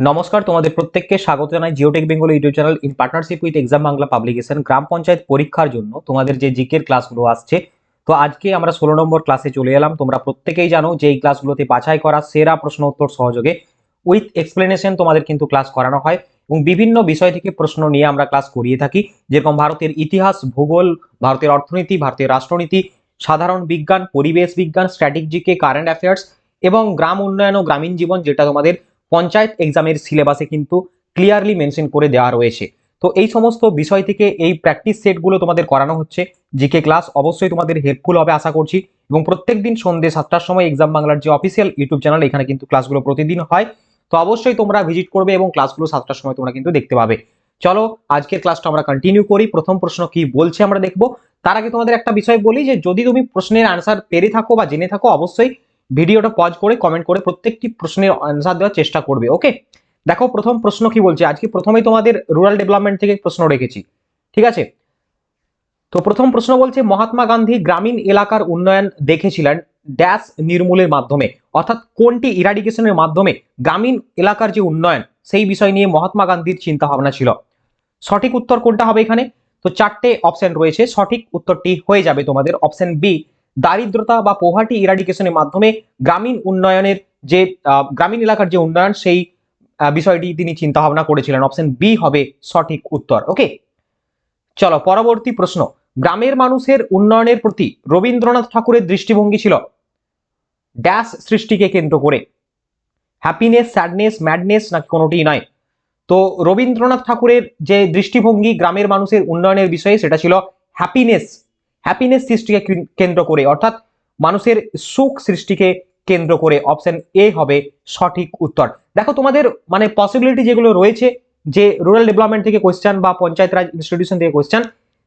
নমস্কার, তোমাদের প্রত্যেককে স্বাগত জানাই Geotech Bengal YouTube channel in partnership with exam Bangla publication গ্রাম পঞ্চায়েত পরীক্ষার জন্য তোমাদের যে জিকের ক্লাসগুলো আসছে। তো আজকে আমরা ষোলো নম্বর ক্লাসে চলে এলাম। তোমরা প্রত্যেকেই জানো যে এই ক্লাসগুলোতে বাছাই করা সেরা প্রশ্ন উত্তর সহযোগে উইথ এক্সপ্লেনেশন তোমাদের কিন্তু ক্লাস করানো হয় এবং বিভিন্ন বিষয় থেকে প্রশ্ন নিয়ে আমরা ক্লাস করিয়ে থাকি। যেরকম ভারতের ইতিহাস, ভূগোল, ভারতের অর্থনীতি, ভারতের রাষ্ট্রনীতি, সাধারণ বিজ্ঞান, পরিবেশ বিজ্ঞান স্ট্র্যাটেজিকে কারেন্ট অ্যাফেয়ার্স এবং গ্রাম উন্নয়ন ও গ্রামীণ জীবন যেটা তোমাদের পঞ্চায়েত এক্সামের সিলেবাসে কিন্তু ক্লিয়ারলি মেনশন করে দেওয়া রয়েছে। তো এই সমস্ত বিষয় থেকে এই প্র্যাকটিস সেটগুলো তোমাদের করানো হচ্ছে। জিকে ক্লাস অবশ্যই তোমাদের হেল্পফুল হবে আশা করছি। এবং প্রত্যেক দিন সন্ধ্যে সাতটার সময় এক্সাম বাংলার যে অফিসিয়াল ইউটিউব চ্যানেল এখানে কিন্তু ক্লাসগুলো প্রতিদিন হয়। তো অবশ্যই তোমরা ভিজিট করবে এবং ক্লাসগুলো সাতটার সময় তোমরা কিন্তু দেখতে পাবে। চলো, আজকের ক্লাসটা আমরা কন্টিনিউ করি। প্রথম প্রশ্ন কি বলছে আমরা দেখব। তার আগে তোমাদের একটা বিষয় বলি যে, যদি তুমি প্রশ্নের আনসার পেরে থাকো বা জেনে থাকো, অবশ্যই ভিডিওটা পজ করে কমেন্ট করে প্রত্যেকটি প্রশ্নের আনসার দেওয়ার চেষ্টা করবে ওকে দেখো, প্রথম প্রশ্ন কি বলছে? আজকে প্রথমেই তোমাদের রুরাল ডেভেলপমেন্ট থেকে প্রশ্ন রেখেছি, ঠিক আছে? তো প্রথম প্রশ্ন বলছে, মহাত্মা গান্ধী গ্রামীণ এলাকার উন্নয়ন দেখেছিলেন ড্যাশ নির্মূলের মাধ্যমে, অর্থাৎ কোনটি ইরাডিকেশনের মাধ্যমে গ্রামীণ এলাকার যে উন্নয়ন, সেই বিষয় নিয়ে মহাত্মা গান্ধীর চিন্তা ভাবনা ছিল। সঠিক উত্তর কোনটা হবে এখানে? তো চারটে অপশন রয়েছে, সঠিক উত্তরটি হয়ে যাবে তোমাদের অপশন বি দারিদ্রতা বা পোভার্টি ইরাডিকেশনের মাধ্যমে গ্রামীণ উন্নয়নের যে গ্রামীণ এলাকার যে উন্নয়ন, সেই বিষয়টি তিনি চিন্তা ভাবনা করেছিলেন। অপশন বি হবে সঠিক উত্তর। ওকে চলো, পরবর্তী প্রশ্ন। গ্রামের মানুষের উন্নয়নের প্রতি রবীন্দ্রনাথ ঠাকুরের দৃষ্টিভঙ্গি ছিল ড্যাশ সৃষ্টিকে কেন্দ্র করে। হ্যাপিনেস স্যাডনেস ম্যাডনেস নাকি কোনোটি নয়। তো রবীন্দ্রনাথ ঠাকুরের যে দৃষ্টিভঙ্গি গ্রামের মানুষের উন্নয়নের বিষয়ে, সেটা ছিল হ্যাপিনেস হ্যাপিনেস সৃষ্টিকে কেন্দ্র করে, অর্থাৎ মানুষের সুখ সৃষ্টিকে কেন্দ্র করে অপশন এ হবে সঠিক উত্তর। দেখো তোমাদের মানে পসিবিলিটি যেগুলো রয়েছে, যে রুরাল ডেভেলপমেন্ট থেকে কোয়েশ্চেন বা পঞ্চায়েত রাজ ইনস্টিটিউশন থেকে কোয়েশ্চেন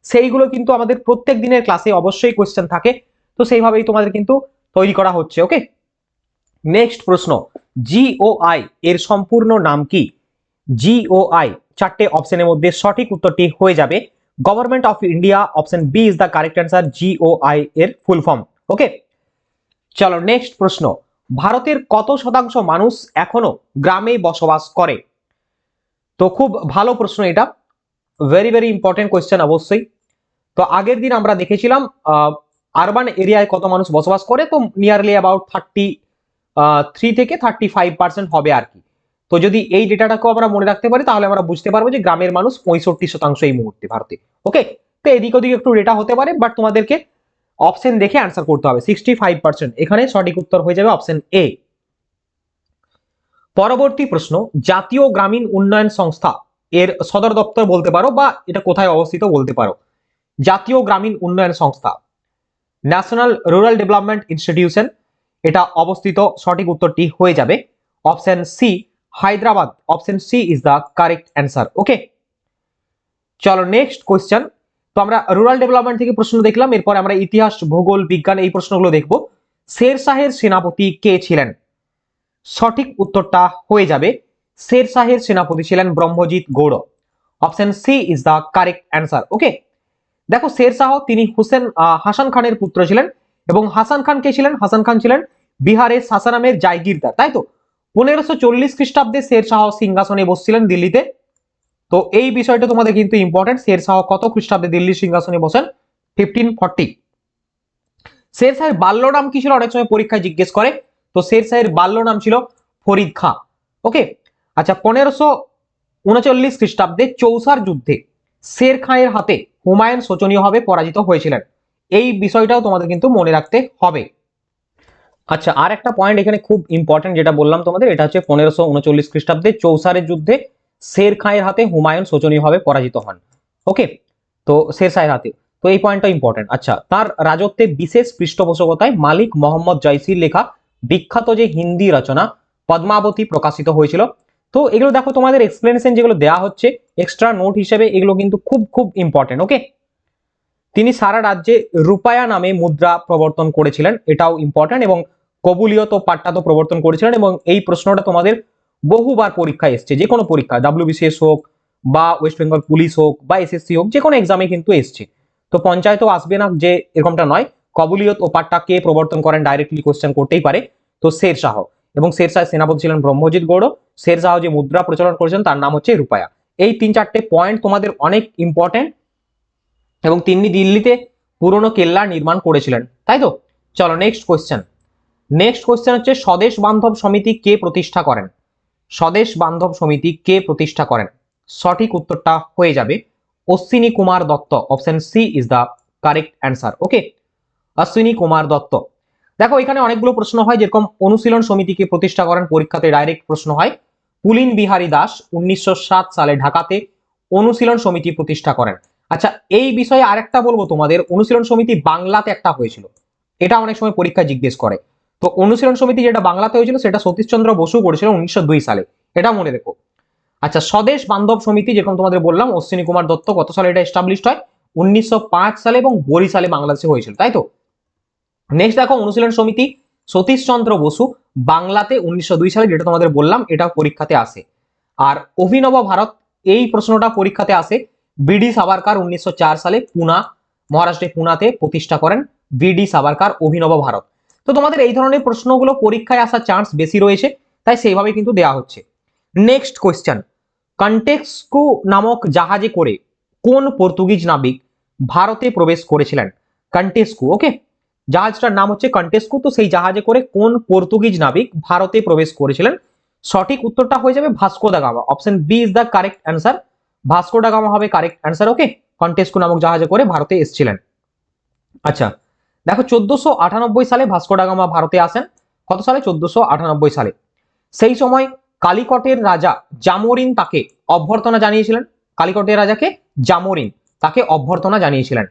সেইগুলো কিন্তু আমাদের প্রত্যেক দিনের ক্লাসে অবশ্যই কোয়েশ্চেন থাকে। তো সেইভাবেই তোমাদের কিন্তু তৈরি করা হচ্ছে ওকে নেক্সট প্রশ্ন জিওআই এর সম্পূর্ণ নাম কি? জিওআই চারটে অপশনের মধ্যে সঠিক উত্তরটি হয়ে যাবে। Government of India option B is the correct answer GOI এর ফুল ফর্ম ওকে চলো নেক্সট প্রশ্ন. ভারতের কত শতাংশ মানুষ এখনও গ্রামে বসবাস করে? তো খুব ভালো প্রশ্ন এটা। ভেরি ভেরি ইম্পর্টেন্ট কোয়েশ্চেন অবশ্যই। তো আগের দিন আমরা দেখেছিলাম আরবান এরিয়ায় কত মানুষ বসবাস করে, তো নিয়ারলি অ্যাবাউট থার্টি থ্রি থেকে থার্টি ফাইভ পার্সেন্ট হবে আর কি। তো যদি এই ডেটাটাকেও আমরা মনে রাখতে পারি, তাহলে আমরা বুঝতে পারব যে গ্রামের মানুষ পঁয়ষট্টি শতাংশ এই মুহূর্তে ভারতে ওকে তো এদিক ওদিক একটু ডেটা হতে পারে বাট তোমাদেরকে অপশন দেখে অ্যান্সার করতে হবে। সিক্সটি এখানে সঠিক উত্তর হয়ে যাবে অপশন এ পরবর্তী প্রশ্ন, জাতীয় গ্রামীণ উন্নয়ন সংস্থা এর সদর দপ্তর বলতে পারো বা এটা কোথায় অবস্থিত বলতে পারো। জাতীয় গ্রামীণ উন্নয়ন সংস্থা ন্যাশনাল রুরাল ডেভেলপমেন্ট ইনস্টিটিউশন এটা অবস্থিত, সঠিক উত্তরটি হয়ে যাবে। Option C Hyderabad option C is the correct answer okay চলো নেক্সট কোয়েশ্চেন তো আমরা রুরাল ডেভেলপমেন্ট থেকে প্রশ্ন দেখলাম, এরপর আমরা ইতিহাস, ভূগোল, বিজ্ঞান এই প্রশ্নগুলো দেখব। শের শাহের সেনাপতি কে ছিলেন? সঠিক উত্তরটা হয়ে যাবে শের শাহের সেনাপতি ছিলেন Brahmajit Gaur. Option C is the correct answer okay দেখো শের শাহ তিনি হুসেন হাসান খানের পুত্র ছিলেন এবং হাসান খান কে ছিলেন? হাসান খান ছিলেন বিহারের সাসারামের জায়গিরদার, তাই তো? পনেরোশো চল্লিশ খ্রিস্টাব্দে শের শাহ সিংহাসনে বসছিলেন দিল্লিতে। তো এই বিষয়টা তোমাদের কিন্তু ইম্পর্টেন্ট শের শাহ কত খ্রিস্টাব্দে দিল্লির সিংহাসনে বসেন? ফিফটিন ফর্টি শের শাহের বাল্য নাম কি ছিল? অনেক সময় পরীক্ষায় জিজ্ঞেস করে। তো শের শাহের বাল্য নাম ছিল ফরিদ খাঁ। ওকে? আচ্ছা পনেরোশো উনচল্লিশ খ্রিস্টাব্দে চৌসার যুদ্ধে শের খাঁয়ের হাতে হুমায়ুন শোচনীয়ভাবে পরাজিত হয়েছিলেন। এই বিষয়টাও তোমাদের কিন্তু মনে রাখতে হবে। আচ্ছা আর একটা পয়েন্ট এখানে খুব ইম্পর্টেন্ট যেটা বললাম তোমাদের, এটা হচ্ছে পনেরোশো উনচল্লিশ খ্রিস্টাব্দে চৌসারের যুদ্ধে শের খাঁয়ের হাতে হুমায়ুন শোচনীয়ভাবে পরাজিত হন। ওকে তো শের শাহের হাতে। তো এই পয়েন্টটা ইম্পর্টেন্ট আচ্ছা তার রাজত্বে বিশেষ পৃষ্ঠপোষকতায় মালিক মোহাম্মদ জয়সির লেখা বিখ্যাত যে হিন্দি রচনা পদ্মাবতী প্রকাশিত হয়েছিল। তো এগুলো দেখো, তোমাদের এক্সপ্লেনেশন যেগুলো দেওয়া হচ্ছে এক্সট্রা নোট হিসেবে এগুলো কিন্তু খুব খুব ইম্পর্টেন্ট ওকে তিনি সারা রাজ্যে রূপায়া নামে মুদ্রা প্রবর্তন করেছিলেন, এটাও ইম্পর্টেন্ট এবং কবুলিয়ত ও তো প্রবর্তন করেছিলেন এবং এই প্রশ্নটা তোমাদের বহুবার পরীক্ষায় এসছে, যে কোনো পরীক্ষা ডাব্লিউবিসিএস হোক বা ওয়েস্ট বেঙ্গল পুলিশ হোক বা এসএসসি হোক, যে কোনো এক্সামে কিন্তু এসছে। তো পঞ্চায়েতও আসবে না যে এরকমটা নয়, কবুলিয়ত ও পাট্টা কে প্রবর্তন করেন ডাইরেক্টলি কোশ্চেন করতেই পারে, তো শের শাহ। এবং শেরশাহ সেনাপতি ছিলেন ব্রহ্মজিৎ গৌড় শেরশাহ যে মুদ্রা প্রচলন করেছেন তার নাম হচ্ছে রূপায়া। এই তিন চারটে পয়েন্ট তোমাদের অনেক ইম্পর্টেন্ট এবং তিনি দিল্লিতে পুরনো কেল্লা নির্মাণ করেছিলেন, তাই তো? চলো নেক্সট কোয়েশ্চেন নেক্সট কোয়েশ্চেন হচ্ছে, স্বদেশ বান্ধব সমিতি কে প্রতিষ্ঠা করেন? স্বদেশ বান্ধব সমিতি কে প্রতিষ্ঠা করেন? সঠিক উত্তরটা হয়ে যাবে Ashwini Kumar Dutta. Option C is the correct answer okay Ashwini Kumar Dutta. দেখো, এখানে অনেকগুলো প্রশ্ন হয়, যেরকম অনুশীলন সমিতিকে প্রতিষ্ঠা করেন, পরীক্ষাতে ডাইরেক্ট প্রশ্ন হয়। পুলিন বিহারী দাস উনিশশো সাত সালে ঢাকাতে অনুশীলন সমিতি প্রতিষ্ঠা করেন। আচ্ছা এই বিষয়ে আরেকটা বলব তোমাদের, অনুশীলন সমিতি বাংলাতে একটা হয়েছিল। এটা অনেক সময় পরীক্ষা জিজ্ঞেস করে। তো অনুশীলন সমিতি যেটা বাংলাতে হয়েছিল সেটা সতীশচন্দ্র বসু করেছিল উনিশশো সালে। এটা মনে রেখো। আচ্ছা স্বদেশ বান্ধব সমিতি যেরকম তোমাদের বললাম, অশ্বিনী কুমার দত্ত কত সালে এটা এস্টাবলিশড হয়? উনিশশো পাঁচ সালে এবং বরিশালে বাংলাদেশে হয়েছিল, তাই তো? নেক্সট দেখো অনুশীলন সমিতি, সতীশচন্দ্র বসু, বাংলাতে উনিশশো দুই সালে যেটা তোমাদের বললাম, এটা পরীক্ষাতে আসে। আর অভিনব ভারত, এই প্রশ্নটা পরীক্ষাতে আসে। বিডি সাবারকার উনিশশো চার সালে পুনা মহারাষ্ট্রের পুনাতে প্রতিষ্ঠা করেন বিডি সাবারকার অভিনব ভারত। তো তোমাদের এই ধরনের প্রশ্নগুলো পরীক্ষায় আসার চান্স বেশি রয়েছে, তাই সেইভাবে কিন্তু দেওয়া হচ্ছে। নেক্সট কোয়েশ্চেন কন্টেক্সকু নামক জাহাজে করে কোন পর্তুগিজ নাবিক ভারতে প্রবেশ করেছিলেন? কন্টেস্কু ওকে জাহাজটার নাম হচ্ছে কন্টেস্কু তো সেই জাহাজে করে কোন পর্তুগিজ নাবিক ভারতে প্রবেশ করেছিলেন? সঠিক উত্তরটা হয়ে যাবে Vasco da Gama. Option B is the correct answer Vasco da Gama হবে কারেক্ট অ্যান্সার ওকে কন্টেস্কু নামক জাহাজে করে ভারতে এসেছিলেন। আচ্ছা দেখো চোদ্দশো আটানব্বই সালে ভাস্কো ডাগামা ভারতে আসেন। কত সালে? চোদ্দশো আটানব্বই সালে। সেই সময় কালিকটের রাজা জামোরিন তাকে অভ্যর্থনা জানিয়েছিলেন। কালিকটের রাজাকে জামোরিন তাকে অভ্যর্থনা জানিয়েছিলেন।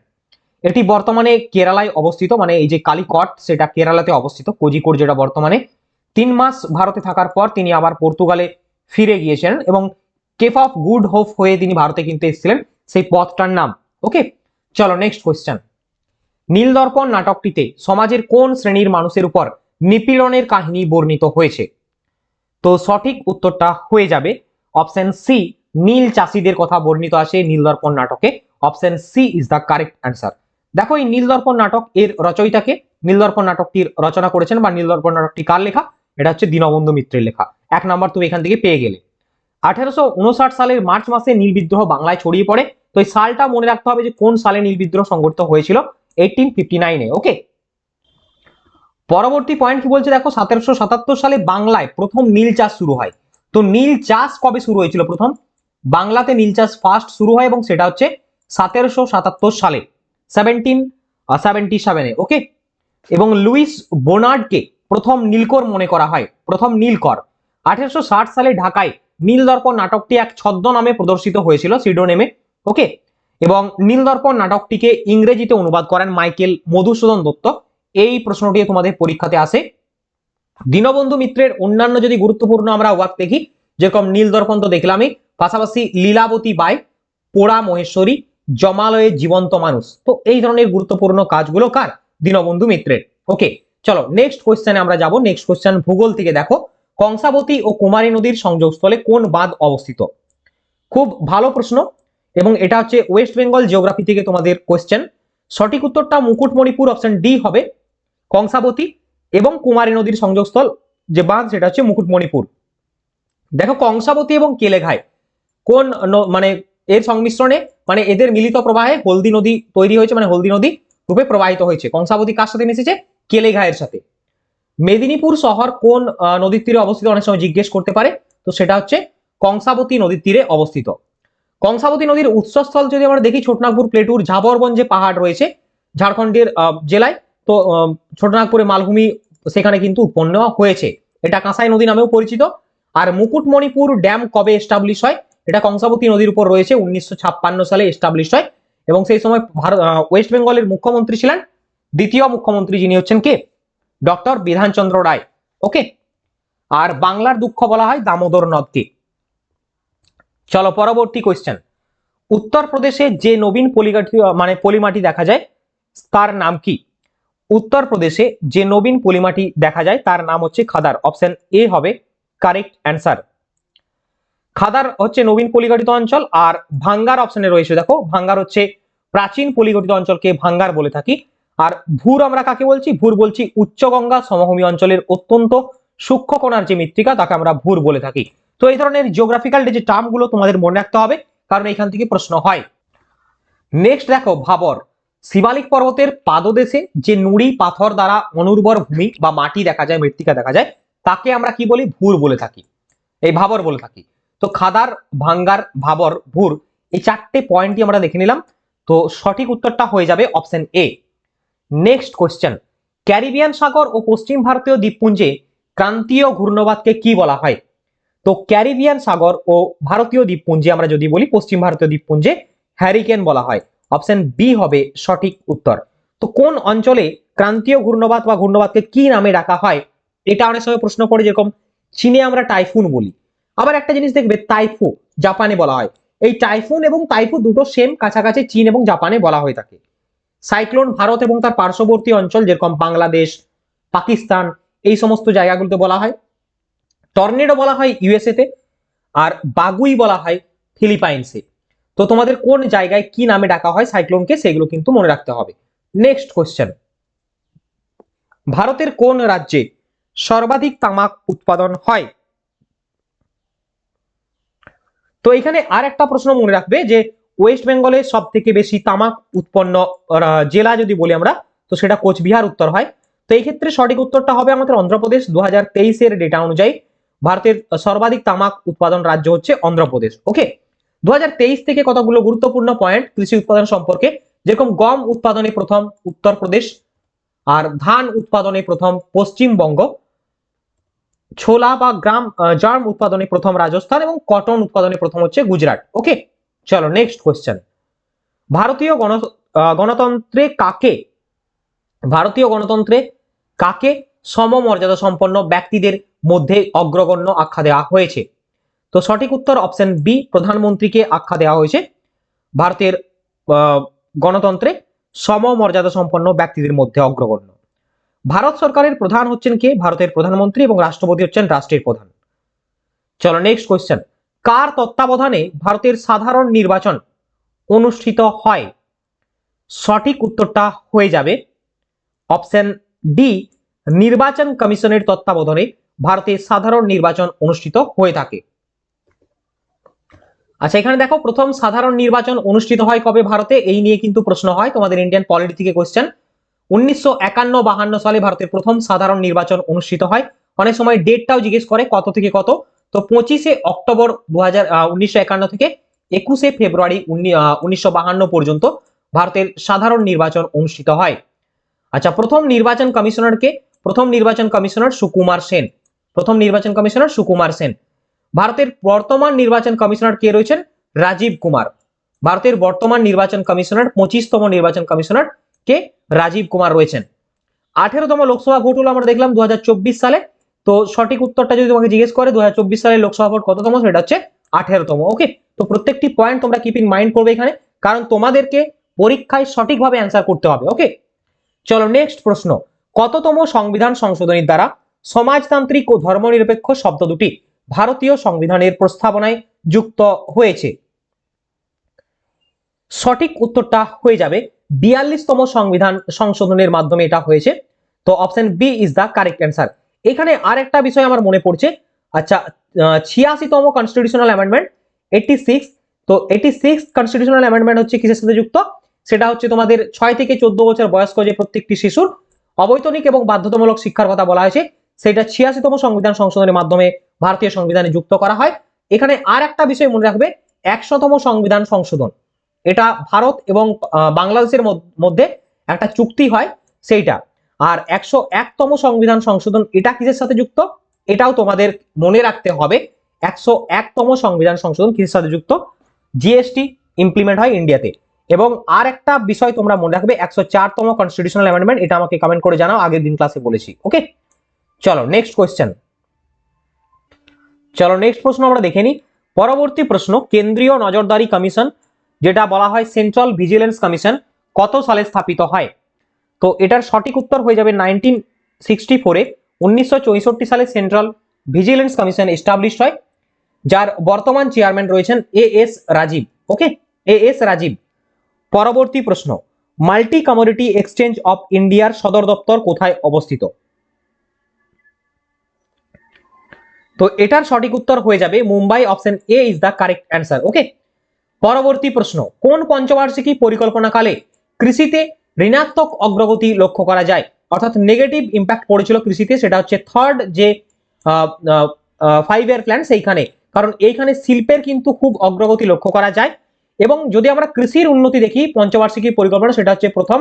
এটি বর্তমানে কেরালায় অবস্থিত মানে এই যে কালিকট, সেটা কেরালাতে অবস্থিত, কোজিকোড যেটা বর্তমানে। তিন মাস ভারতে থাকার পর তিনি আবার পর্তুগালে ফিরে গিয়েছিলেন এবং কেফ অফ গুড হোপ হয়ে তিনি ভারতে কিন্তু এসেছিলেন। সেই পথটার নাম, ওকে? চলো নেক্সট কোয়েশ্চেন নীলদর্পণ নাটকটিতে সমাজের কোন শ্রেণির মানুষের উপর নিপীড়নের কাহিনী বর্ণিত হয়েছে? তো সঠিক উত্তরটা হয়ে যাবে। অপশন সি নীল চাষিদের কথা বর্ণিত আছে নীলদর্পণ নাটকে। Option C is the correct answer দেখো এই নীলদর্পণ নাটক এর রচয়িতাকে নীলদর্পণ নাটকটির রচনা করেছেন বা নীলদর্পণ নাটকটি কার লেখা? এটা হচ্ছে দীনবন্ধু মিত্রের লেখা। এক নাম্বার তুমি এখান থেকে পেয়ে গেলে। আঠেরোশো সালের মার্চ মাসে নীল বিদ্রোহ বাংলায় ছড়িয়ে পড়ে। তো এই সালটা মনে রাখতে হবে যে কোন সালে নীল বিদ্রোহ সংগঠিত হয়েছিল? এইটিন ফিফটি ওকে পরবর্তী পয়েন্ট কি বলছে দেখো? সতেরোশো সাতাত্তর সালে বাংলায় প্রথম নীল চাষ শুরু হয়। তো নীল চাষ কবে শুরু হয়েছিল প্রথম? বাংলাতে নীল চাষ ফার্স্ট শুরু হয় এবং সেটা হচ্ছে সতেরোশো সাতাত্তর সালে সেভেন্টিন সেভেন্টি সেভেনে ওকে এবং লুইস বোনার্ডকে প্রথম নীলকর মনে করা হয়, প্রথম নীলকর। আঠেরোশো ষাট সালে ঢাকায় নীল নীলদর্পণ নাটকটি এক ছদ্ম নামে প্রদর্শিত হয়েছিল সিডোনেমে ওকে এবং নীলদর্পণ নাটকটিকে ইংরেজিতে অনুবাদ করেন মাইকেল মধুসূদন দত্ত। এই প্রশ্নটি তোমাদের পরীক্ষাতে আসে। দীনবন্ধু মিত্রের অন্যান্য যদি গুরুত্বপূর্ণ আমরা ওয়ার্ক দেখি, যেরকম নীলদর্পণ তো দেখলামই, পাশাপাশি লীলাবতী বাই, পোড়া মহেশ্বরী, জমালয়ে জীবন্ত মানুষ। তো এই ধরনের গুরুত্বপূর্ণ কাজগুলো কার? দীনবন্ধু মিত্রের। ওকে, চলো নেক্সট কোয়েশ্চেনে আমরা যাব। নেক্সট কোয়েশ্চেন ভূগোল থেকে দেখো। কংসাবতী ও কুমারী নদীর সংযোগস্থলে কোন বাঁধ অবস্থিত? খুব ভালো প্রশ্ন। এবং এটা হচ্ছে ওয়েস্ট বেঙ্গল জিওগ্রাফি থেকে তোমাদের কোয়েশ্চেন সঠিক উত্তরটা মুকুটমণিপুর অপশন ডি হবে, কংসাবতী এবং কুমারী নদীর সংযোগস্থল যে বাঁধ, সেটা হচ্ছে মুকুটমণিপুর। দেখো কংসাবতী এবং কেলেঘাই কোন মানে এর সংমিশ্রণে মানে এদের মিলিত প্রবাহে হলদি নদী তৈরি হয়েছে মানে হলদি নদী রূপে প্রবাহিত হয়েছে। কংসাবতী কার সাথে মিশেছে? কেলেঘায়ের সাথে। মেদিনীপুর শহর কোন নদীর তীরে অবস্থিত? অনেক সময় জিজ্ঞেস করতে পারে। তো সেটা হচ্ছে কংসাবতী নদীর তীরে অবস্থিত। কংসাবতী নদীর উৎসস্থল যদি আমরা দেখি, ছোটনাগপুর, প্লেটুর ঝাবরগঞ্জ যে পাহাড় রয়েছে, ঝাড়খণ্ডের জেলায়। তো ছোটনাগপুরে মালভূমি, সেখানে কিন্তু উৎপন্ন হয়েছে। এটা কাঁসাই নদী নামেও পরিচিত। আর মুকুটমণিপুর ড্যাম কবে এস্টাবলিশ হয়? এটা কংসাবতী নদীর উপর রয়েছে, উনিশশো ছাপ্পান্ন সালে এস্টাবলিশ হয়। এবং সেই সময় ভারত ওয়েস্ট বেঙ্গলের মুখ্যমন্ত্রী ছিলেন, দ্বিতীয় মুখ্যমন্ত্রী যিনি হচ্ছেন কে? ডক্টর বিধানচন্দ্র রায়। ওকে আর বাংলার দুঃখ বলা হয় দামোদর নদকে। চলো পরবর্তী কোয়েশ্চেন উত্তরপ্রদেশে যে নবীন পলিমাটি মানে পলিমাটি দেখা যায়, তার নাম কি? উত্তরপ্রদেশে যে নবীন পলিমাটি দেখা যায়, তার নাম হচ্ছে খাদার। অপশন এ হবে কারেক্ট অ্যান্সার খাদার হচ্ছে নবীন পলিগঠিত অঞ্চল, আর ভাঙ্গার অপশনে রয়েছে, দেখো, ভাঙ্গার হচ্ছে প্রাচীন পলিগঠিত অঞ্চলকে ভাঙ্গার বলে থাকি। আর ভুর আমরা কাকে বলছি? ভুর বলছি উচ্চগঙ্গা সমভূমি অঞ্চলের অত্যন্ত সূক্ষ্মকণার যে মৃত্তিকা, তাকে আমরা ভুর বলে থাকি। তো এই ধরনের জিওগ্রাফিক্যাল যে টার্মগুলো তোমাদের মনে রাখতে হবে, কারণ এখান থেকে প্রশ্ন হয়। নেক্সট দেখো, ভাবর। শিবালিক পর্বতের পাদদেশে যে নুড়ি পাথর দ্বারা অনুর্বর ভূমি বা মাটি দেখা যায়, মৃত্তিকা দেখা যায়, তাকে আমরা কি বলি? ভুর বলে থাকি। এই ভাবর বলে থাকি। তো খাদার, ভাঙ্গার, ভাবর, ভুর, এই চারটে পয়েন্টই আমরা দেখে নিলাম। তো সঠিক উত্তরটা হয়ে যাবে option A next question Caribbean সাগর ও পশ্চিম ভারতীয় দ্বীপপুঞ্জে ক্রান্তীয় ঘূর্ণবাদকে কি বলা হয়? তো ক্যারিবিয়ান সাগর ও ভারতীয় দ্বীপপুঞ্জে, আমরা যদি বলি পশ্চিম ভারতীয় দ্বীপপুঞ্জে হ্যারিকেন বলা হয়। অপশন বি হবে সঠিক উত্তর। তো কোন অঞ্চলে ক্রান্তীয় ঘূর্ণবাদ বা ঘূর্ণবাদকে কি নামে ডাকা হয়, এটা অনেক সময় প্রশ্ন করে যেরকম চীনে আমরা টাইফুন বলি। আবার একটা জিনিস দেখবে তাইফু জাপানে বলা হয়। এই টাইফুন এবং তাইফু দুটো সেম কাছাকাছি চীন এবং জাপানে বলা হয়ে থাকে। সাইক্লোন ভারত এবং তার পার্শ্ববর্তী অঞ্চল যেরকম বাংলাদেশ, পাকিস্তান, এই সমস্ত জায়গাগুলোতে বলা হয়। টর্নেডো বলা হয় ইউএসএ তে আর বাগুই বলা হয় ফিলিপাইন্সে। তো তোমাদের কোন জায়গায় কি নামে ডাকা হয় সাইক্লোনকে সেগুলো কিন্তু মনে রাখতে হবে। Next question. ভারতের কোন রাজ্যে সর্বাধিক তামাক উৎপাদন হয়? তো এখানে আর একটা প্রশ্ন মনে রাখবে যে ওয়েস্ট বেঙ্গলে সব থেকে বেশি তামাক উৎপন্ন জেলা যদি বলি আমরা, তো সেটা কোচবিহার উত্তর হয়। তো এই ক্ষেত্রে সঠিক উত্তরটা হবে আমাদের অন্ধ্রপ্রদেশ। দু হাজার তেইশের ডেটা অনুযায়ী ভারতের সর্বাধিক তামাক উৎপাদন রাজ্য হচ্ছে অন্ধ্রপ্রদেশ ওকে দুহাজার তেইশ থেকে কতগুলো গুরুত্বপূর্ণ পয়েন্ট কৃষি উৎপাদন সম্পর্কে? যেরকম গম উৎপাদনে প্রথম, উত্তরপ্রদেশ, আর ধান উৎপাদনে প্রথম, পশ্চিমবঙ্গ, ছোলা বা গ্রাম জার্ম উৎপাদনে প্রথম রাজস্থান এবং কটন উৎপাদনে প্রথম হচ্ছে গুজরাট ওকে চলো নেক্সট কোশ্চেন ভারতীয় গণ গণতন্ত্রে কাকে? ভারতীয় গণতন্ত্রে কাকে সমমর্যাদা সম্পন্ন ব্যক্তিদের মধ্যে অগ্রগণ্য আখ্যা দেওয়া হয়েছে। তো সঠিক উত্তর অপশন বি প্রধানমন্ত্রীকে আখ্যা দেওয়া হয়েছে। ভারতের গণতন্ত্রে সমমর্যাদা সম্পন্ন ব্যক্তিদের মধ্যে অগ্রগণ্য। ভারত সরকারের প্রধান হচ্ছেন কে? ভারতের প্রধানমন্ত্রী এবং রাষ্ট্রপতি হচ্ছেন রাষ্ট্রের প্রধান। চলো নেক্সট কোয়েশ্চেন কার তত্ত্বাবধানে ভারতের সাধারণ নির্বাচন অনুষ্ঠিত হয়? সঠিক উত্তরটা হয়ে যাবে। অপশন ডি নির্বাচন কমিশনের তত্ত্বাবধানে ভারতে সাধারণ নির্বাচন অনুষ্ঠিত হয়ে থাকে। আচ্ছা এখানে দেখো, প্রথম সাধারণ নির্বাচন অনুষ্ঠিত হয় কবে ভারতে? এই নিয়ে কিন্তু প্রশ্ন হয় তোমাদের ইন্ডিয়ান পলিটি থেকে কোশ্চেন উনিশশো একান্ন বাহান্ন সালে ভারতের প্রথম সাধারণ নির্বাচন অনুষ্ঠিত হয়। অনেক সময় ডেটটাও জিজ্ঞেস করে কত থেকে কত। তো পঁচিশে অক্টোবর দু হাজার থেকে একুশে ফেব্রুয়ারি উনিশশো পর্যন্ত ভারতের সাধারণ নির্বাচন অনুষ্ঠিত হয়। আচ্ছা প্রথম নির্বাচন কমিশনারকে প্রথম নির্বাচন কমিশনার সুকুমার সেন। প্রথম নির্বাচন কমিশনার সুকুমার সেন। ভারতের বর্তমান নির্বাচন কমিশনার কে রয়েছেন? রাজীব কুমার। ভারতের বর্তমান নির্বাচন কমিশনার, পঁচিশতম নির্বাচন কমিশনার কে? রাজীব কুমার রয়েছেন। আঠেরোতম লোকসভা ভোট হলো আমরা দেখলাম দু হাজার চব্বিশ সালে। তো সঠিক উত্তরটা যদি তোমাকে জিজ্ঞেস করে দু হাজার চব্বিশ সালে লোকসভা ভোট কততম? সেটা হচ্ছে আঠেরোতম। ওকে তো প্রত্যেকটি পয়েন্ট তোমরা কিপ ইন মাইন্ড করবে এখানে, কারণ তোমাদেরকে পরীক্ষায় সঠিকভাবে অ্যান্সার করতে হবে। ওকে চলো নেক্সট প্রশ্ন। কততম সংবিধান সংশোধনীর দ্বারা সমাজতান্ত্রিক ও ধর্মনিরপেক্ষ শব্দ দুটি ভারতীয় সংবিধানের প্রস্তাবনায় যুক্ত হয়েছে। সঠিক উত্তরটা হয়ে যাবে বিয়াল্লিশতম সংবিধান সংশোধনের মাধ্যমে এটা হয়েছে। তো option B is the correct answer এখানে আর একটা বিষয় আমার মনে পড়ছে। আচ্ছা ছিয়াশিতম কনস্টিটিউশনাল অ্যামেন্ডমেন্ট এইটি সিক্স তো এইটি সিক্স কনস্টিটিউশনাল অ্যামেন্ডমেন্ট হচ্ছে কিসের সাথে যুক্ত? সেটা হচ্ছে তোমাদের ছয় থেকে চোদ্দ বছর বয়স্ক যে প্রত্যেকটি শিশুর অবৈতনিক এবং বাধ্যতামূলক শিক্ষার কথা বলা হয়েছে। সেটা ছিয়াশিতম সংবিধান সংশোধনের মাধ্যমে ভারতীয় সংবিধানে যুক্ত করা হয়। এখানে আর একটা বিষয় মনে রাখবে, একশোতম সংবিধান সংশোধন। এটা ভারত এবং বাংলাদেশের মধ্যে একটা চুক্তি হয় সেইটা। আর একশো একতম সংবিধান সংশোধন এটা কিসের সাথে যুক্ত? এটাও তোমাদের মনে রাখতে হবে, একশো একতম সংবিধান সংশোধন কিসের সাথে যুক্ত? জিএসটি ইমপ্লিমেন্ট হয় ইন্ডিয়াতে এবং আর একটা বিষয় তোমরা মনে রাখবে, একশো চারতম কনস্টিটিউশনাল অ্যামেন্ডমেন্ট এটা আমাকে কমেন্ট করে জানাও, আগের দিন ক্লাসে বলেছি ওকে চলো নেক্সট কোয়েশ্চেন চলো নেক্সট প্রশ্ন আমরা দেখে নিই। পরবর্তী প্রশ্ন, কেন্দ্রীয় নজরদারি কমিশন, যেটা বলা হয় সেন্ট্রাল ভিজিলেন্স কমিশন কত সালে স্থাপিত হয়? তো এটার সঠিক উত্তর হয়ে যাবে নাইনটিন সিক্সটি ফোরে উনিশশো চৌষট্টি সালে সেন্ট্রাল ভিজিলেন্স কমিশন এস্টাবলিশ হয়, যার বর্তমান চেয়ারম্যান রয়েছেন A S Rajeev okay A S Rajeev. পরবর্তী প্রশ্ন, মাল্টি কমোডিটি এক্সচেঞ্জ অফ ইন্ডিয়ার সদর দপ্তর কোথায় অবস্থিত? তো এটার সঠিক উত্তর হয়ে যাবে Mumbai, option A is the correct answer okay পরবর্তী প্রশ্ন, কোন পঞ্চবার্ষিকী পরিকল্পনাকালে কৃষিতে ঋণাত্মক অগ্রগতি লক্ষ্য করা যায়? অর্থাৎ নেগেটিভ ইম্প্যাক্ট পড়েছিল কৃষিতে, সেটা হচ্ছে থার্ড যে ফাইভ ইয়ার প্ল্যান সেইখানে। কারণ এইখানে শিল্পের কিন্তু খুব অগ্রগতি লক্ষ্য করা যায়। এবং যদি আমরা কৃষির উন্নতি দেখি পঞ্চবার্ষিকী পরিকল্পনা, সেটা হচ্ছে প্রথম,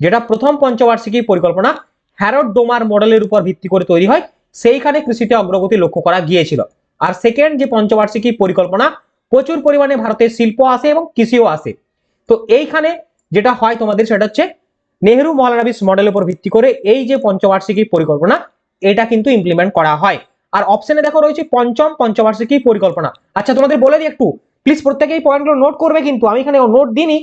যেটা প্রথম পঞ্চবার্ষিকী পরিকল্পনা হ্যারড ডোমার মডেলের উপর ভিত্তি করে তৈরি হয়, সেইখানে কৃষিতে অগ্রগতি লক্ষ্য করা গিয়েছিল। আর সেকেন্ড যে পঞ্চবার্ষিকী পরিকল্পনা, প্রচুর পরিমাণে ভারতের শিল্প আসে এবং কৃষিও আসে। তো এইখানে যেটা হয় তোমাদের, সেটা হচ্ছে নেহেরু মহালানবিস মডেলের উপর ভিত্তি করে এই যে পঞ্চবার্ষিকী পরিকল্পনা, এটা কিন্তু ইমপ্লিমেন্ট করা হয়। আর অপশনে দেখো রয়েছে পঞ্চম পঞ্চবার্ষিকী পরিকল্পনা। আচ্ছা তোমাদের বলে দিই একটু প্লিজ প্রত্যেকে এই পয়েন্টগুলো নোট করবে কিন্তু, আমি এখানে নোট দিইনি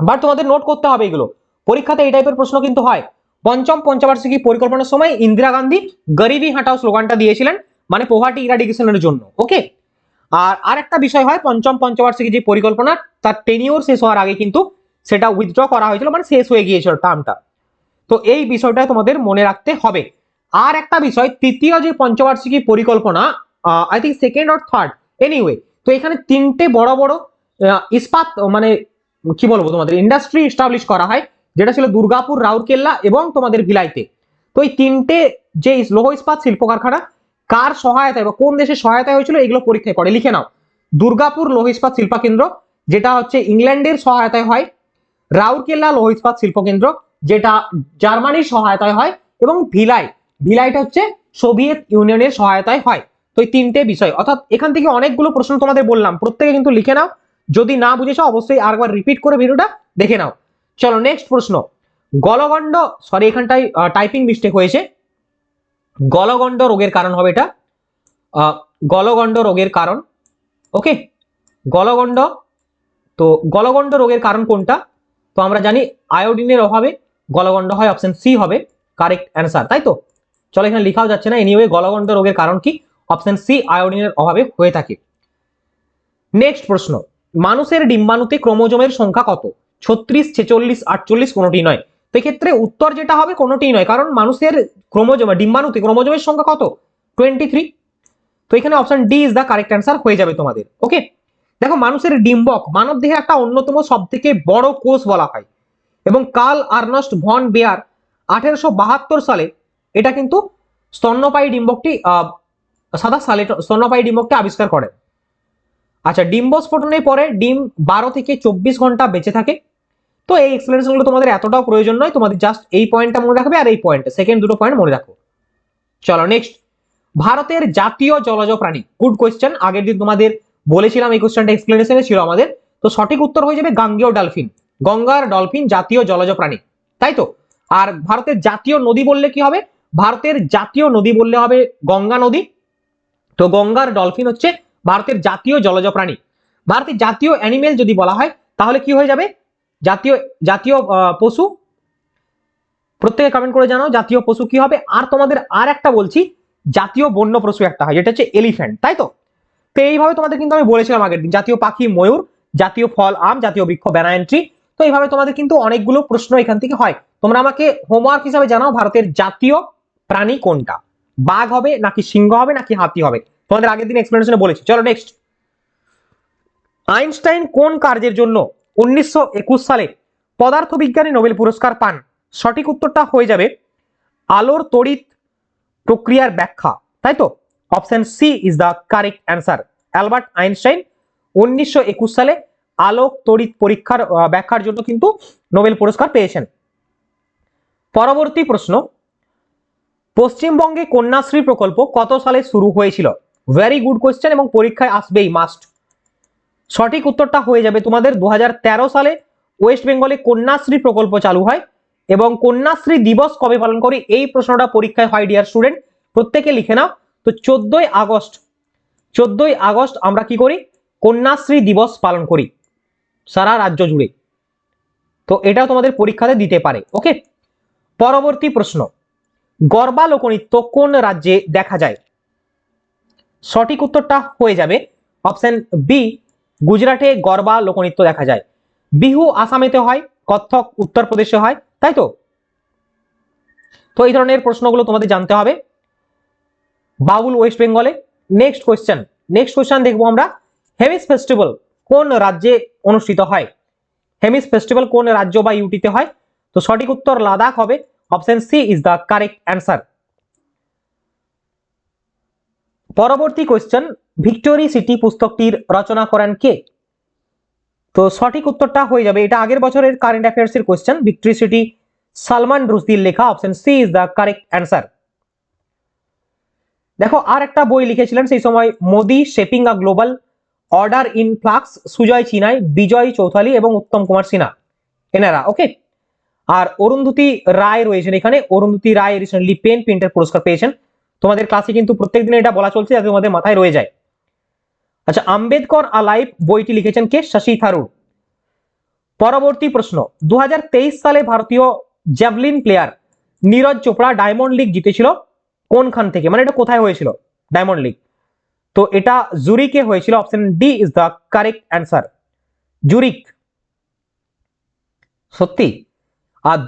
বাট তোমাদের নোট করতে হবে এগুলো। পরীক্ষাতে এই টাইপের প্রশ্ন কিন্তু হয়। পঞ্চম পঞ্চবার্ষিকী পরিকল্পনার সময় ইন্দিরা গান্ধী গরিবি হাঁটাও স্লোগানটা দিয়েছিলেন মানে পোভার্টি ইরাডিকেশনের জন্য ওকে আর আরেকটা বিষয় হয়, পঞ্চম পঞ্চবার্ষিকী যে পরিকল্পনা, তার টেনিওর শেষ হওয়ার আগে কিন্তু সেটা উইথড্র করা হয়েছিল মানে শেষ হয়ে গিয়েছিল টার্মটা তো এই বিষয়টা তোমাদের মনে রাখতে হবে। আর একটা বিষয়, তৃতীয় যে পঞ্চবার্ষিকী পরিকল্পনা I think second or third anyway তো এখানে তিনটে বড় বড় ইস্পাত মানে কি বলব তোমাদের ইন্ডাস্ট্রি এস্টাবলিশ করা হয়, যেটা ছিল দুর্গাপুর, রাউরকেল্লা এবং তোমাদের ভিলাইতে। তো এই তিনটে যে লৌহ ইস্পাত শিল্প কারখানা কার সহায়তায় বা কোন দেশের সহায়তায় হয়েছিল এগুলো পরীক্ষায় করে। লিখে নাও। দুর্গাপুর লৌহ ইস্পাত শিল্পা কেন্দ্র, যেটা হচ্ছে ইংল্যান্ডের সহায়তায় হয়, রাউরকেল্লা লৌহ ইস্পাত শিল্প কেন্দ্র, যেটা জার্মানির সহায়তায় হয় এবং ভিলাই। ভিলাইটা হচ্ছে সোভিয়েত ইউনিয়নের সহায়তায় হয়। তো এই তিনটে বিষয়। অর্থাৎ এখান থেকে অনেকগুলো প্রশ্ন তোমাদের বললাম। প্রত্যেকে কিন্তু লিখে নাও। যদি না বুঝেছ অবশ্যই আরেকবার রিপিট করে ভিডিওটা দেখে নাও। চলো নেক্সট প্রশ্ন। গলগণ্ড সরি এখানটায় টাইপিং মিস্টেক হয়েছে। গলগণ্ড রোগের কারণ হবে এটা। গলগণ্ড রোগের কারণ। ওকে গলগণ্ড, তো গলগণ্ড রোগের কারণ কোনটা? তো আমরা জানি আয়োডিনের অভাবে গলগণ্ড হয় অপশন সি হবে। কারেক্ট অ্যান্সার তাই তো? চলো, এখানে লেখাও যাচ্ছে না। এনিওয়ে গলগণ্ড রোগের কারণ কি? অপশন সি, আয়োডিনের অভাবে হয়ে থাকে। নেক্সট প্রশ্ন, মানুষের ডিম্বাণুতে ক্রোমোজোমের সংখ্যা কত? ছত্রিশ, ছেচল্লিশ, আটচল্লিশ কোনোটি নয়। তো এক্ষেত্রে উত্তর যেটা হবে কোনোটিই নয়, কারণ মানুষের ক্রোমোজোম, ডিম্বাণুতে ক্রোমোজোমের সংখ্যা কত? Twenty three. তো এখানে option D is the correct answer হয়ে যাবে তোমাদের, ওকে? দেখো, মানুষের ডিম্বক মানব দেহে একটা অন্যতম সব থেকে বড় কোষ বলা হয়। এবং কার্ল আর্নস্ট ভন বেয়ার আঠেরোশো বাহাত্তর সালে এটা কিন্তু স্তন্যপায়ী ডিম্বকটি সাদা স্তন্যপায়ী ডিম্বকটি আবিষ্কার করে। আচ্ছা ডিম্ব স্ফোটনের পরে ডিম বারো থেকে চব্বিশ ঘণ্টা বেঁচে থাকে। তো এই এক্সপ্লেনেশনগুলো তোমাদের এতটাও প্রয়োজন নয়, তোমাদের জাস্ট এই পয়েন্টটা মনে রাখবে আর এই পয়েন্টটা সেকেন্ড দুটো পয়েন্ট মনে রাখো। চলো নেক্সট ভারতের জাতীয় জলজ প্রাণী গুড কোয়েশ্চেন আগের দিন তোমাদের বলেছিলাম এই কোয়েশ্চেনটা এক্সপ্লেনেশনে ছিল আমাদের। তো সঠিক উত্তর হয়ে যাবে গাঙ্গেয় ডলফিন গঙ্গার ডলফিন জাতীয় জলজ প্রাণী। তাই তো? আর ভারতের জাতীয় নদী বললে কি হবে? ভারতের জাতীয় নদী বললে হবে গঙ্গা নদী। তো গঙ্গার ডলফিন হচ্ছে ভারতের জাতীয় জলজ প্রাণী। ভারতের জাতীয় অ্যানিমেল যদি বলা হয়, তাহলে কি হয়ে যাবে? জাতীয় জাতীয় পশু? প্রত্যেকে কমেন্ট করে জানাও, জাতীয় পশু কি হবে? আর তোমাদের আর একটা বলছি, জাতীয় বন্য পশু একটা হয়, যেটা হচ্ছে এলিফ্যান্ট তাই তো? তো এইভাবে তোমাদের কিন্তু আমি বলেছিলাম আগের দিন, জাতীয় পাখি, ময়ূর, জাতীয় ফল, আম, জাতীয় বৃক্ষ ব্যানায়ন্ট্রি তো এইভাবে তোমাদের কিন্তু অনেকগুলো প্রশ্ন এখান থেকে হয়। তোমরা আমাকে হোমওয়ার্ক হিসাবে জানাও, ভারতের জাতীয় প্রাণী কোনটা? বাঘ হবে নাকি সিংহ হবে নাকি হাতি হবে? তোমাদের আগের দিন এক্সপ্লেনেশনে বলেছি। চলো নেক্সট আইনস্টাইন কোন কার্যের জন্য উনিশশো একুশ সালে পদার্থবিজ্ঞানে নোবেল পুরস্কার পান? সঠিক উত্তরটা হয়ে যাবে আলোর তড়িৎ প্রক্রিয়ার ব্যাখ্যা। তাই তো? Option C is the correct answer Albert Einstein উনিশশো একুশ সালে আলোক তড়িৎ পরীক্ষার ব্যাখ্যার জন্য কিন্তু নোবেল পুরস্কার পেয়েছেন। পরবর্তী প্রশ্ন পশ্চিমবঙ্গে কন্যাশ্রী প্রকল্প কত সালে শুরু হয়েছিল? ভেরি গুড কোয়েশ্চেন এবং পরীক্ষায় আসবেই মাস্ট সঠিক উত্তরটা হয়ে যাবে তোমাদের দু হাজার তেরো সালে ওয়েস্ট বেঙ্গলে কন্যাশ্রী প্রকল্প চালু হয় এবং কন্যাশ্রী দিবস কবে পালন করি এই প্রশ্নটা পরীক্ষায় হয় ডিয়ার স্টুডেন্ট প্রত্যেকে লিখে নাও। তো চোদ্দই আগস্ট চোদ্দই আগস্ট আমরা কি করি? কন্যাশ্রী দিবস পালন করি, সারা রাজ্য জুড়ে। তো এটাও তোমাদের পরীক্ষাতে দিতে পারে ওকে পরবর্তী প্রশ্ন। গর্বা লোকনৃত্য কোন রাজ্যে দেখা যায়? সঠিক উত্তরটা হয়ে যাবে অপশন বি, গুজরাটে গরবা লোকনৃত্য দেখা যায়। বিহু আসামেতে হয়, কত্থক উত্তরপ্রদেশে হয়, তাই তো? তো এই ধরনের প্রশ্নগুলো তোমাদের জানতে হবে। বাউল ওয়েস্ট বেঙ্গলে নেক্সট কোয়েশ্চেন নেক্সট কোয়েশ্চেন দেখব আমরা। হেমিস ফেস্টিভ্যাল কোন রাজ্যে অনুষ্ঠিত হয়? হেমিস ফেস্টিভ্যাল কোন রাজ্য বা ইউটিতে হয়? তো সঠিক উত্তর লাদাখ হবে। Option C is the correct answer পরবর্তী কোয়েশ্চেন ভিক্টোরি সিটি পুস্তকটির রচনা করেন কে? তো সঠিক উত্তরটা হয়ে যাবে, এটা আগের বছরের কারেন্ট অ্যাফেয়ার্স এর কোয়েশ্চেন ভিক্টোরি সিটি সালমান রুশদির লেখা option C is the correct answer দেখো, আর একটা বই লিখেছিলেন সেই সময় Modi shaping a global, order in flux, Sujan Chinoy, Vijay Chauthaiwale এবং উত্তম কুমার সিনহা। এনারা ওকে আর অরুন্ধতী রায় রয়েছেন এখানে। Arundhati Roy recently pen printer পুরস্কার পেয়েছেন। তোমাদের ক্লাসে কিন্তু প্রত্যেক দিন এটা বলা চলছে যাতে তোমাদের মাথায় রয়ে যায়। আচ্ছা আম্বেদকর আলাইভ বইটি লিখেছেন কে? শশী থারুর। পরবর্তী প্রশ্ন দু হাজার তেইশ সালে ভারতীয় javelin player Neeraj Chopra diamond league জিতেছিল কোনখান থেকে? মানে এটা কোথায় হয়েছিল? ডায়মন্ড লিগ তো এটা জুরিকে হয়েছিল option D is the correct answer Zurich. সত্যি?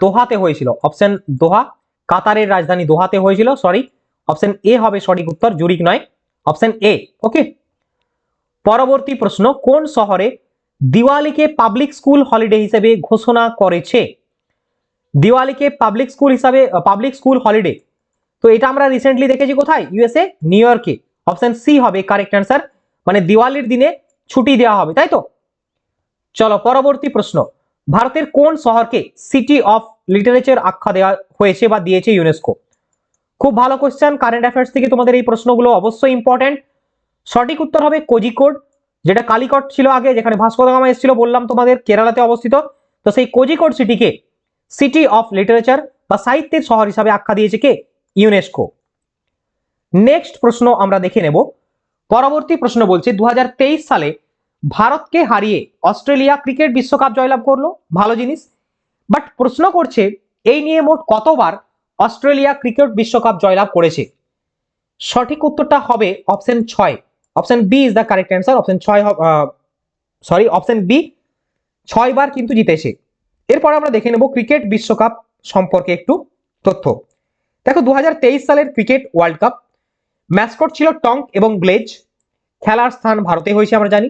দোহাতে হয়েছিল। অপশন দোহা, কাতারের রাজধানী দোহাতে হয়েছিল সরি অপশন এ হবে সঠিক উত্তর জুরিক নয়। অপশন এ ওকে পরবর্তী প্রশ্ন, কোন শহরে দিওয়ালিকে পাবলিক স্কুল হলিডে হিসেবে ঘোষণা করেছে? দিওয়ালিকে পাবলিক স্কুল হিসাবে পাবলিক স্কুল হলিডে তো এটা আমরা রিসেন্টলি দেখেছি কোথায়? ইউএসএ নিউ ইয়র্কে অপশন সি হবে কারেক্ট অ্যান্সার মানে দিওয়ালির দিনে ছুটি দেওয়া হবে, তাই তো? চলো, পরবর্তী প্রশ্ন। ভারতের কোন শহরকে সিটি অফ লিটারেচার আখ্যা দেওয়া হয়েছে বা দিয়েছে ইউনেস্কো খুব ভালো কোশ্চেন কারেন্ট অ্যাফেয়ার্স থেকে তোমাদের এই প্রশ্নগুলো অবশ্যই ইম্পর্টেন্ট সঠিক উত্তর হবে কোজিকোড, যেটা কালিকট ছিল আগে, যেখানে ভাস্কো দা গামা এসেছিল, বললাম তোমাদের, কেরালাতে অবস্থিত। তো সেই কোজিকোড সিটিকে সিটি অফ লিটারেচার বা সাহিত্যের শহর হিসাবে আখ্যা দিয়েছে কে? ইউনেস্কো নেক্সট প্রশ্ন আমরা দেখে নেব। পরবর্তী প্রশ্ন বলছে দু সালে ভারতকে হারিয়ে অস্ট্রেলিয়া ক্রিকেট বিশ্বকাপ জয়লাভ করল। ভালো জিনিস। বাট প্রশ্ন করছে, এই নিয়ে মোট কতবার অস্ট্রেলিয়া ক্রিকেট বিশ্বকাপ জয়লাভ করেছে? সঠিক উত্তরটা হবে অপশন ছয়। Option B is the correct answer option ছয় সরি অপশন বি ছয় বার কিন্তু জিতেছে। এরপর আমরা দেখে নেব ক্রিকেট বিশ্বকাপ সম্পর্কে একটু তথ্য। দেখো দু হাজার তেইশ সালের ক্রিকেট ওয়ার্ল্ড কাপ। ম্যাসকট ছিল টঙ্ক এবং গ্লেজ। খেলার স্থান ভারতে হয়েছে, আমরা জানি।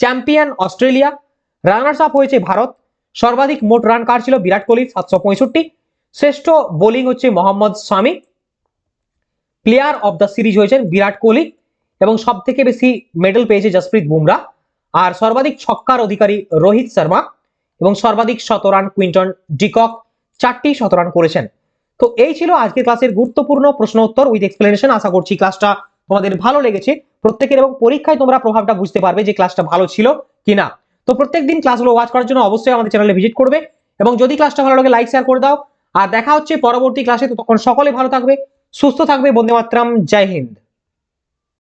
চ্যাম্পিয়ন অস্ট্রেলিয়া রানার্স আপ হয়েছে ভারত। সর্বাধিক মোট রান কার ছিল? বিরাট কোহলির সাতশো পঁয়ষট্টি। শ্রেষ্ঠ বোলিং হচ্ছে Mohammed Shami player of the series হয়েছেন বিরাট কোহলি এবং সব থেকে বেশি মেডেল পেয়েছে জসপ্রীত বুমরা। আর সর্বাধিক ছক্কার অধিকারী রোহিত শর্মা এবং সর্বাধিক শতরান কুইন্টন ডিকক চারটি শতরান করেছেন। তো এই ছিল আজকের ক্লাসের গুরুত্বপূর্ণ প্রশ্ন উত্তর উইথ এক্সপ্লেনেশন আশা করছি ক্লাসটা তোমাদের ভালো লেগেছে, প্রত্যেকের এবং পরীক্ষায় তোমরা প্রভাবটা বুঝতে পারবে যে ক্লাসটা ভালো ছিল কিনা। তো প্রত্যেক দিন ক্লাসগুলো ওয়াচ করার জন্য অবশ্যই আমাদের চ্যানেলে ভিজিট করবে এবং যদি ক্লাসটা ভালো লাগে লাইক শেয়ার করে দাও। আর দেখা হচ্ছে পরবর্তী ক্লাসে তখন সকলে ভালো থাকবে, সুস্থ থাকবে বন্দে মাতরম জয় হিন্দ।